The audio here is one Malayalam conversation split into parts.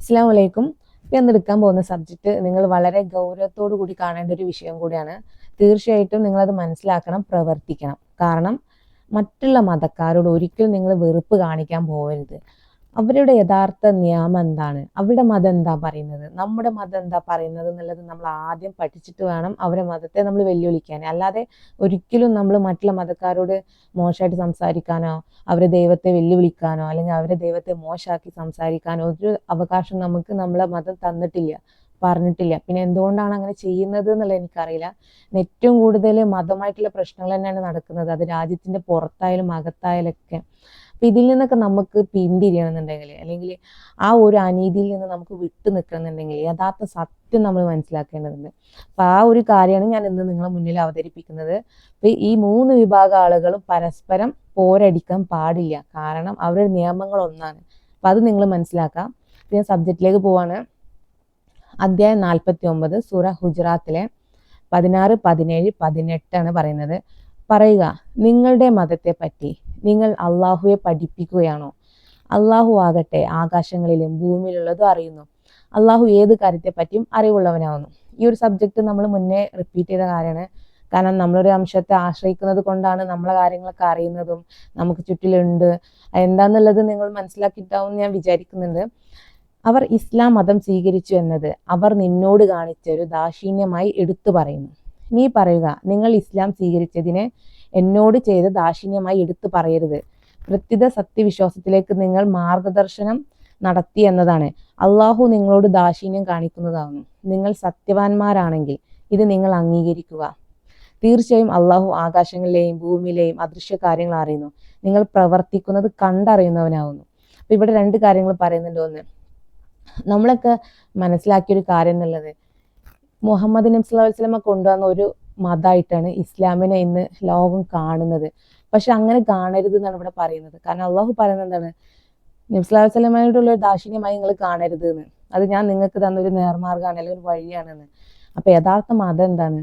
അസ്സാം വലൈക്കും ഇന്ന് എടുക്കാൻ പോകുന്ന സബ്ജക്റ്റ് നിങ്ങൾ വളരെ ഗൗരവത്തോടു കൂടി കാണേണ്ട ഒരു വിഷയം കൂടിയാണ്. തീർച്ചയായിട്ടും നിങ്ങളത് മനസ്സിലാക്കണം പ്രവർത്തിക്കണം. കാരണം മറ്റുള്ള മതക്കാരോട് ഒരിക്കലും നിങ്ങൾ വെറുപ്പ് കാണിക്കാൻ പോകരുത്. അവരുടെ യഥാർത്ഥ നിയമം എന്താണ്? അവരുടെ മതം എന്താ പറയുന്നത്? നമ്മുടെ മതം എന്താ പറയുന്നത് എന്നുള്ളത് നമ്മൾ ആദ്യം പഠിച്ചിട്ട് വേണം അവരുടെ മതത്തെ നമ്മൾ വെല്ലുവിളിക്കാൻ. അല്ലാതെ ഒരിക്കലും നമ്മൾ മറ്റുള്ള മതക്കാരോട് മോശമായിട്ട് സംസാരിക്കാനോ അവരെ ദൈവത്തെ വെല്ലുവിളിക്കാനോ അല്ലെങ്കിൽ അവരെ ദൈവത്തെ മോശമാക്കി സംസാരിക്കാനോ ഒരു അവകാശം നമുക്ക് നമ്മളെ മതം തന്നിട്ടില്ല പറഞ്ഞിട്ടില്ല. പിന്നെ എന്തുകൊണ്ടാണ് അങ്ങനെ ചെയ്യുന്നത് എന്നുള്ളത് എനിക്കറിയില്ല. ഏറ്റവും കൂടുതൽ മതമായിട്ടുള്ള പ്രശ്നങ്ങൾ തന്നെയാണ് നടക്കുന്നത്. അത് രാജ്യത്തിന്റെ പുറത്തായാലും അകത്തായാലും ഒക്കെ അപ്പൊ ഇതിൽ നിന്നൊക്കെ നമുക്ക് പിന്തിരിയണമെന്നുണ്ടെങ്കിൽ അല്ലെങ്കിൽ ആ ഒരു അനീതിയിൽ നിന്ന് നമുക്ക് വിട്ടു നിൽക്കണമെന്നുണ്ടെങ്കിൽ യഥാർത്ഥ സത്യം നമ്മൾ മനസ്സിലാക്കേണ്ടതുണ്ട്. അപ്പൊ ആ ഒരു കാര്യമാണ് ഞാൻ ഇന്ന് നിങ്ങളെ മുന്നിൽ അവതരിപ്പിക്കുന്നത്. ഇപ്പൊ ഈ മൂന്ന് വിഭാഗം ആളുകളും പരസ്പരം പോരടിക്കാൻ പാടില്ല. കാരണം അവരുടെ നിയമങ്ങൾ ഒന്നാണ്. അപ്പൊ അത് നിങ്ങൾ മനസ്സിലാക്കാം. ഞാൻ സബ്ജക്റ്റിലേക്ക് പോവാണ്. അധ്യായം നാൽപ്പത്തി ഒമ്പത് സൂറ ഹുജറാത്തിലെ പതിനാറ് പതിനേഴ് പതിനെട്ടാണ് പറയുന്നത്. പറയുക നിങ്ങളുടെ മതത്തെ പറ്റി നിങ്ങൾ അള്ളാഹുവെ പഠിപ്പിക്കുകയാണോ? അള്ളാഹു ആകട്ടെ ആകാശങ്ങളിലും ഭൂമിയിലുള്ളതും അറിയുന്നു. അള്ളാഹു ഏത് കാര്യത്തെ പറ്റിയും അറിവുള്ളവനാവുന്നു. ഈ ഒരു സബ്ജക്റ്റ് നമ്മൾ മുന്നേ റിപ്പീറ്റ് ചെയ്ത കാര്യമാണ്. കാരണം നമ്മളൊരു അംശത്തെ ആശ്രയിക്കുന്നത് കൊണ്ടാണ് നമ്മളെ കാര്യങ്ങളൊക്കെ അറിയുന്നതും നമുക്ക് ചുറ്റിലുണ്ട്. എന്താന്നുള്ളത് നിങ്ങൾ മനസ്സിലാക്കിയിട്ടാവും ഞാൻ വിചാരിക്കുന്നുണ്ട്. അവർ ഇസ്ലാം മതം സ്വീകരിച്ചു എന്നത് അവർ നിന്നോട് കാണിച്ച ഒരു ദാക്ഷിണ്യമായി എടുത്തു പറയുന്നു. നീ പറയുക നിങ്ങൾ ഇസ്ലാം സ്വീകരിച്ചതിനെ എന്നോട് ചെയ്ത ദാക്ഷിണ്യമായി എടുത്തു പറയരുത്. പ്രത്യുത സത്യവിശ്വാസത്തിലേക്ക് നിങ്ങൾ മാർഗദർശനം നടത്തി എന്നതാണ്. അള്ളാഹു നിങ്ങളോട് ദാക്ഷിണ്യം കാണിക്കുന്നതാകുന്നു. നിങ്ങൾ സത്യവാന്മാരാണെങ്കിൽ ഇത് നിങ്ങൾ അംഗീകരിക്കുക. തീർച്ചയായും അള്ളാഹു ആകാശങ്ങളിലെയും ഭൂമിയിലെയും അദൃശ്യ കാര്യങ്ങൾ അറിയുന്നു. നിങ്ങൾ പ്രവർത്തിക്കുന്നത് കണ്ടറിയുന്നവനാകുന്നു അപ്പൊ ഇവിടെ രണ്ട് കാര്യങ്ങൾ പറയുന്നുണ്ട്. ഒന്ന് നമ്മളൊക്കെ മനസ്സിലാക്കിയൊരു കാര്യം എന്നുള്ളത് മുഹമ്മദ് നബ്സ് സ്വല്ലല്ലാഹു അലൈഹി കൊണ്ടുവന്ന ഒരു മതമായിട്ടാണ് ഇസ്ലാമിനെ ഇന്ന് ലോകം കാണുന്നത്. പക്ഷെ അങ്ങനെ കാണരുത് എന്നാണ് ഇവിടെ പറയുന്നത്. കാരണം അള്ളാഹു പറയുന്നത് എന്താണ്? നബി സ്വല്ലല്ലാഹു അലൈഹി വസല്ലമയോടുള്ള ഒരു ദാക്ഷിണ്യമായി നിങ്ങൾ കാണരുത് എന്ന്. അത് ഞാൻ നിങ്ങൾക്ക് തന്നൊരു നേർമാർഗമാണ് അല്ലെങ്കിൽ ഒരു വഴിയാണെന്ന് അപ്പൊ യഥാർത്ഥ മതം എന്താണ്?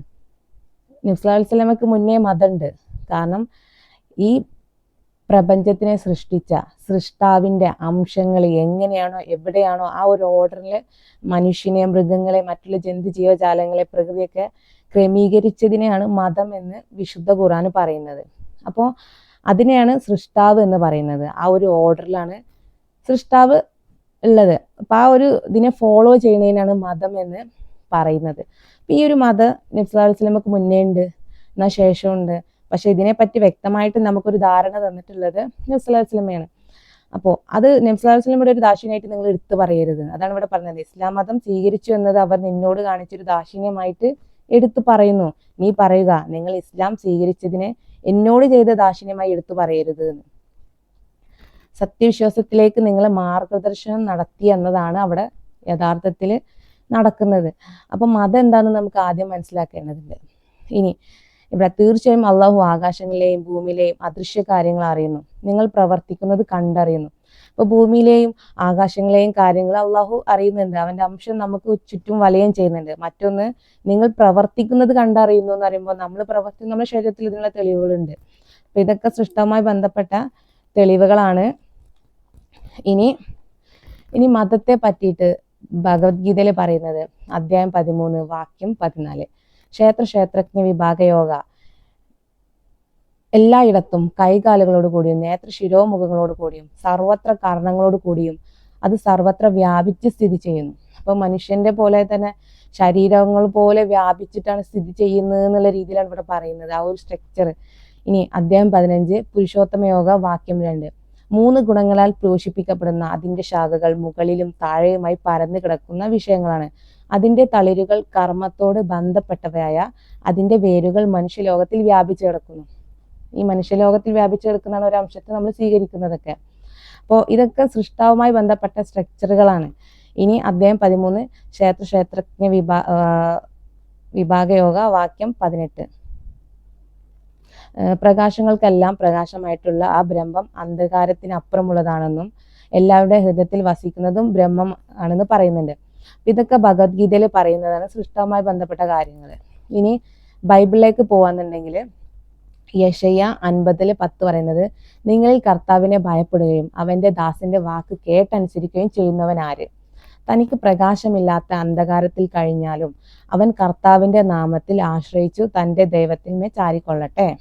നബി സ്വല്ലല്ലാഹു അലൈഹി വസല്ലമക്ക് മുന്നേ മതമുണ്ട്. കാരണം ഈ പ്രപഞ്ചത്തിനെ സൃഷ്ടിച്ച സൃഷ്ടാവിന്റെ അംശങ്ങൾ എങ്ങനെയാണോ എവിടെയാണോ ആ ഒരു ഓർഡറിൽ മനുഷ്യനെ മൃഗങ്ങളെ മറ്റുള്ള ജന്തു ജീവജാലങ്ങളെ പ്രകൃതിയൊക്കെ ക്രമീകരിച്ചതിനെയാണ് മതം എന്ന് വിശുദ്ധ ഖുറാൻ പറയുന്നത്. അപ്പോൾ അതിനെയാണ് സൃഷ്ടാവ് എന്ന് പറയുന്നത്. ആ ഒരു ഓർഡറിലാണ് സൃഷ്ടാവ് ഉള്ളത്. അപ്പം ആ ഒരു ഇതിനെ ഫോളോ ചെയ്യുന്നതിനാണ് മതം എന്ന് പറയുന്നത്. അപ്പം ഈ ഒരു മതം നബ്സുല്ലാ വസ്ലമക്ക് മുന്നേ ഉണ്ട് എന്നാൽ ശേഷമുണ്ട്. പക്ഷെ ഇതിനെപ്പറ്റി വ്യക്തമായിട്ട് നമുക്കൊരു ധാരണ തന്നിട്ടുള്ളത് നബ്സുല്ലാ വസ്ലമയാണ് അപ്പോൾ അത് നബ്സുല്ലാ വസ്ലമയുടെ ഒരു ദാക്ഷിണ്യമായിട്ട് നിങ്ങൾ എടുത്തു പറയരുത്. അതാണ് ഇവിടെ പറഞ്ഞത്. ഇസ്ലാം മതം സ്വീകരിച്ചു എന്നത് അവർ നിന്നോട് കാണിച്ചൊരു ദാക്ഷിണ്യമായിട്ട് എടുത്തു പറയുന്നു. നീ പറയുക നിങ്ങൾ ഇസ്ലാം സ്വീകരിച്ചതിന് എന്നോട് ചെയ്ത ദാക്ഷിണ്യമായി എടുത്തു പറയരുത്. എന്ന് സത്യവിശ്വാസത്തിലേക്ക് നിങ്ങൾ മാർഗദർശനം നടത്തി എന്നതാണ് അവിടെ യഥാർത്ഥത്തിൽ നടക്കുന്നത്. അപ്പം മതം എന്താണെന്ന് നമുക്ക് ആദ്യം മനസ്സിലാക്കേണ്ടതുണ്ട്. ഇനി ഇവിടെ തീർച്ചയായും അള്ളാഹു ആകാശങ്ങളിലെയും ഭൂമിയിലെയും അദൃശ്യ കാര്യങ്ങൾ അറിയുന്നു. നിങ്ങൾ പ്രവർത്തിക്കുന്നത് കണ്ടറിയുന്നു. അപ്പോൾ ഭൂമിയിലെയും ആകാശങ്ങളെയും കാര്യങ്ങൾ അള്ളാഹു അറിയുന്നുണ്ട്. അവന്റെ അംശം നമുക്ക് ചുറ്റും വലയം ചെയ്യുന്നുണ്ട്. മറ്റൊന്ന് നിങ്ങൾ പ്രവർത്തിക്കുന്നത് കണ്ടറിയുന്നു എന്ന് പറയുമ്പോൾ നമ്മൾ പ്രവർത്തി നമ്മുടെ ശരീരത്തിൽ ഇതിനുള്ള തെളിവുകളുണ്ട്. അപ്പൊ ഇതൊക്കെ സൃഷ്ടവുമായി ബന്ധപ്പെട്ട തെളിവുകളാണ്. ഇനി ഇനി മതത്തെ പറ്റിയിട്ട് ഭഗവത്ഗീതയിൽ പറയുന്നത് അധ്യായം പതിമൂന്ന് വാക്യം പതിനാല്. ക്ഷേത്ര ക്ഷേത്രജ്ഞ വിഭാഗയോഗ. എല്ലായിടത്തും കൈകാലുകളോട് കൂടിയും നേത്ര ശിരോമുഖങ്ങളോട് കൂടിയും സർവത്ര കാരണങ്ങളോട് കൂടിയും അത് സർവത്ര വ്യാപിച്ച് സ്ഥിതി ചെയ്യുന്നു. അപ്പോൾ മനുഷ്യന്റെ പോലെ തന്നെ ശരീരങ്ങൾ പോലെ വ്യാപിച്ചിട്ടാണ് സ്ഥിതി ചെയ്യുന്നത് എന്നുള്ള രീതിയിലാണ് ഇവിടെ പറയുന്നത്. ആ ഒരു സ്ട്രക്ചർ ഇനി അദ്ദേഹം പതിനഞ്ച് പുരുഷോത്തമ യോഗ വാക്യം രണ്ട്. മൂന്ന് ഗുണങ്ങളാൽ പ്രോഷിപ്പിക്കപ്പെടുന്ന അതിന്റെ ശാഖകൾ മുകളിലും താഴെയുമായി പരന്നു കിടക്കുന്ന വിഷയങ്ങളാണ്. അതിന്റെ തളിരുകൾ കർമ്മത്തോട് ബന്ധപ്പെട്ടവയായ അതിന്റെ വേരുകൾ മനുഷ്യലോകത്തിൽ വ്യാപിച്ചു കിടക്കുന്നു. ഈ മനുഷ്യലോകത്തിൽ വ്യാപിച്ചു കിടക്കുന്ന ഒരു അംശത്തെ നമ്മൾ സ്വീകരിക്കുന്നതൊക്കെ. അപ്പോൾ ഇതൊക്കെ സൃഷ്ടാവുമായി ബന്ധപ്പെട്ട സ്ട്രക്ചറുകളാണ് ഇനി അദ്ദേഹം പതിമൂന്ന് ക്ഷേത്ര ക്ഷേത്രജ്ഞ വിഭാ വിഭാഗയോഗ വാക്യം പതിനെട്ട്. പ്രകാശങ്ങൾക്കെല്ലാം പ്രകാശമായിട്ടുള്ള ആ ബ്രഹ്മം അന്ധകാരത്തിനപ്പുറമുള്ളതാണെന്നും എല്ലാവരുടെ ഹൃദയത്തിൽ വസിക്കുന്നതും ബ്രഹ്മം ആണെന്ന് പറയുന്നുണ്ട്. ഇതൊക്കെ ഭഗവത്ഗീതയിൽ പറയുന്നതാണ് സൃഷ്ടവുമായി ബന്ധപ്പെട്ട കാര്യങ്ങൾ ഇനി ബൈബിളിലേക്ക് പോവാന്നുണ്ടെങ്കിൽ യശയ്യ അൻപതിൽ പത്ത് പറയുന്നത് നിങ്ങളിൽ കർത്താവിനെ ഭയപ്പെടുകയും അവന്റെ ദാസിന്റെ വാക്ക് കേട്ടനുസരിക്കുകയും ചെയ്യുന്നവൻ ആര്? തനിക്ക് പ്രകാശമില്ലാത്ത അന്ധകാരത്തിൽ കഴിഞ്ഞാലും അവൻ കർത്താവിന്റെ നാമത്തിൽ ആശ്രയിച്ചു തന്റെ ദൈവത്തിന്മേ ചാരിക്കൊള്ളട്ടെ.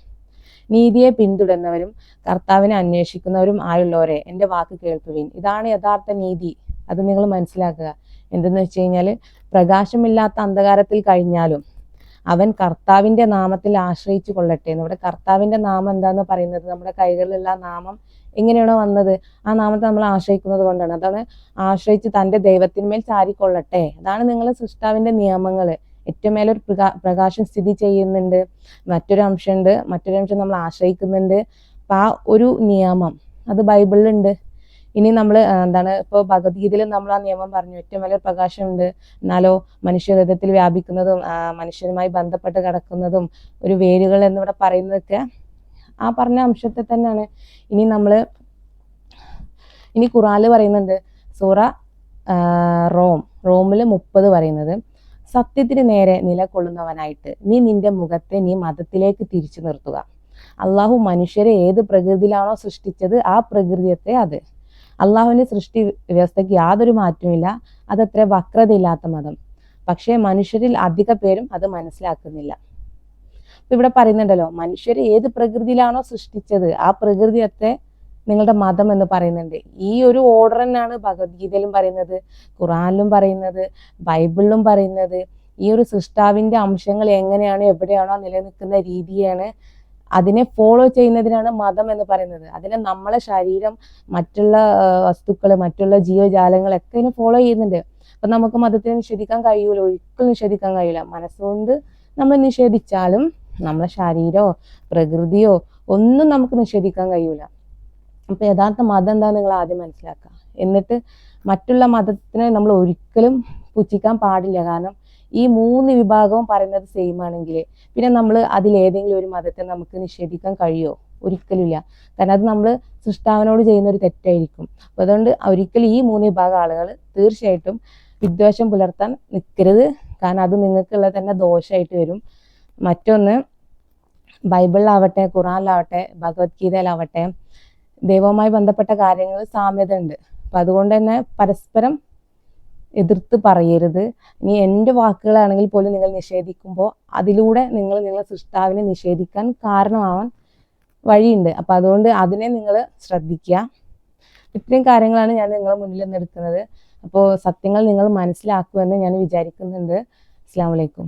നീതിയെ പിന്തുടരുന്നവരും കർത്താവിനെ അന്വേഷിക്കുന്നവരും ആയുള്ളവരെ എന്റെ വാക്ക് കേൾക്കുവിൻ ഇതാണ് യഥാർത്ഥ നീതി. അത് നിങ്ങൾ മനസ്സിലാക്കുക. എന്തെന്ന് വെച്ച് കഴിഞ്ഞാൽ പ്രകാശമില്ലാത്ത അന്ധകാരത്തിൽ കഴിഞ്ഞാലും അവൻ കർത്താവിന്റെ നാമത്തിൽ ആശ്രയിച്ചു കൊള്ളട്ടെ. എന്ന്. ഇവിടെ കർത്താവിന്റെ നാമം എന്താന്ന് പറയുന്നത്? നമ്മുടെ കൈകളിലുള്ള നാമം എങ്ങനെയാണോ വന്നത്? ആ നാമത്തെ നമ്മൾ ആശ്രയിക്കുന്നത് കൊണ്ടാണ്. അതാണ് ആശ്രയിച്ച് തന്റെ ദൈവത്തിന്മേൽ ചാരിക്കൊള്ളട്ടെ. അതാണ് നിങ്ങളെ സൃഷ്ടാവിന്റെ നിയമങ്ങൾ. ഏറ്റവും മേലൊരു പ്രകാ പ്രകാശം സ്ഥിതി ചെയ്യുന്നുണ്ട്. മറ്റൊരു അംശമുണ്ട്. മറ്റൊരു അംശം നമ്മൾ ആശ്രയിക്കുന്നുണ്ട്. അപ്പൊ ആ ഒരു നിയമം അത് ബൈബിളിലുണ്ട്. ഇനി നമ്മൾ എന്താണ് ഇപ്പോൾ ഭഗവത്ഗീതയിൽ നമ്മൾ ആ നിയമം പറഞ്ഞു ഏറ്റവും വലിയ പ്രകാശമുണ്ട്. എന്നാലോ മനുഷ്യഹൃദയത്തിൽ വ്യാപിക്കുന്നതും മനുഷ്യരുമായി ബന്ധപ്പെട്ട് കിടക്കുന്നതും ഒരു വേരുകൾ എന്നിവിടെ പറയുന്നതൊക്കെ ആ പറഞ്ഞ അംശത്തെ തന്നെയാണ്. ഇനി നമ്മൾ ഇനി ഖുറാനിൽ പറയുന്നുണ്ട് സൂറ റോം റോമിൽ മുപ്പത് പറയുന്നത് സത്യത്തിന് നേരെ നിലകൊള്ളുന്നവനായിട്ട് നീ നിന്റെ മുഖത്തെ നീ മതത്തിലേക്ക് തിരിച്ചു നിർത്തുക. അള്ളാഹു മനുഷ്യരെ ഏത് പ്രകൃതിയിലാണോ സൃഷ്ടിച്ചത് ആ പ്രകൃതിയത്തെ അത്. അള്ളാഹുവിന്റെ സൃഷ്ടി വ്യവസ്ഥയ്ക്ക് യാതൊരു മാറ്റവുമില്ല. അതത്ര വക്രതയില്ലാത്ത മതം. പക്ഷേ മനുഷ്യരിൽ അധിക പേരും അത് മനസ്സിലാക്കുന്നില്ല. ഇവിടെ പറയുന്നുണ്ടല്ലോ മനുഷ്യരെ ഏത് പ്രകൃതിയിലാണോ സൃഷ്ടിച്ചത് ആ പ്രകൃതിയത്തെ നിങ്ങളുടെ മതം എന്ന് പറയുന്നുണ്ട്. ഈ ഒരു ഓർഡർ തന്നെയാണ് ഭഗവത്ഗീതയിലും പറയുന്നത് ഖുറാനിലും പറയുന്നത് ബൈബിളിലും പറയുന്നത്. ഈ ഒരു സൃഷ്ടാവിന്റെ അംശങ്ങൾ എങ്ങനെയാണോ എവിടെയാണോ നിലനിൽക്കുന്ന രീതിയാണ് അതിനെ ഫോളോ ചെയ്യുന്നതിനാണ് മതം എന്ന് പറയുന്നത്. അതിനെ നമ്മളെ ശരീരം മറ്റുള്ള വസ്തുക്കൾ മറ്റുള്ള ജീവജാലങ്ങളൊക്കെ ഇതിനെ ഫോളോ ചെയ്യുന്നുണ്ട്. അപ്പൊ നമുക്ക് മതത്തിനെ നിഷേധിക്കാൻ കഴിയൂല ഒരിക്കലും നിഷേധിക്കാൻ കഴിയില്ല മനസ്സുകൊണ്ട് നമ്മൾ നിഷേധിച്ചാലും നമ്മളെ ശരീരമോ പ്രകൃതിയോ ഒന്നും നമുക്ക് നിഷേധിക്കാൻ കഴിയൂല. അപ്പൊ യഥാർത്ഥ മതം എന്താണെന്ന് നിങ്ങൾ ആദ്യം മനസ്സിലാക്കുക. എന്നിട്ട് മറ്റുള്ള മതത്തിനെ നമ്മൾ ഒരിക്കലും പുച്ഛിക്കാൻ പാടില്ല. കാരണം ഈ മൂന്ന് വിഭാഗവും പറയുന്നത് സെയിം ആണെങ്കിൽ പിന്നെ നമ്മൾ അതിലേതെങ്കിലും ഒരു മതത്തെ നമുക്ക് നിഷേധിക്കാൻ കഴിയുമോ ഒരിക്കലുമില്ല. കാരണം അത് നമ്മൾ സൃഷ്ടാവിനോട് ചെയ്യുന്ന ഒരു തെറ്റായിരിക്കും. അപ്പൊ അതുകൊണ്ട് ഒരിക്കലും ഈ മൂന്ന് വിഭാഗം ആളുകൾ തീർച്ചയായിട്ടും വിദ്വേഷം പുലർത്താൻ നിൽക്കരുത് കാരണം അത് നിങ്ങൾക്കുള്ള തന്നെ ദോഷമായിട്ട് വരും. മറ്റൊന്ന് ബൈബിളിലാവട്ടെ ഖുറാനിലാവട്ടെ ഭഗവത്ഗീതയിലാവട്ടെ ദൈവവുമായി ബന്ധപ്പെട്ട കാര്യങ്ങൾ സാമ്യത ഉണ്ട് അപ്പൊ അതുകൊണ്ട് തന്നെ പരസ്പരം എതിർത്ത് പറയരുത്. ഇനി എന്റെ വാക്കുകളാണെങ്കിൽ പോലും നിങ്ങൾ നിഷേധിക്കുമ്പോൾ അതിലൂടെ നിങ്ങൾ നിങ്ങളെ സൃഷ്ടാവിനെ നിഷേധിക്കാൻ കാരണമാവാൻ വഴിയുണ്ട്. അപ്പൊ അതുകൊണ്ട് അതിനെ നിങ്ങൾ ശ്രദ്ധിക്കുക. ഇത്രയും കാര്യങ്ങളാണ് ഞാൻ നിങ്ങളെ മുന്നിൽ നിന്ന് എടുക്കുന്നത് അപ്പോൾ സത്യങ്ങൾ നിങ്ങൾ മനസ്സിലാക്കുമെന്ന് ഞാൻ വിചാരിക്കുന്നുണ്ട്. അസ്സാം വലൈക്കും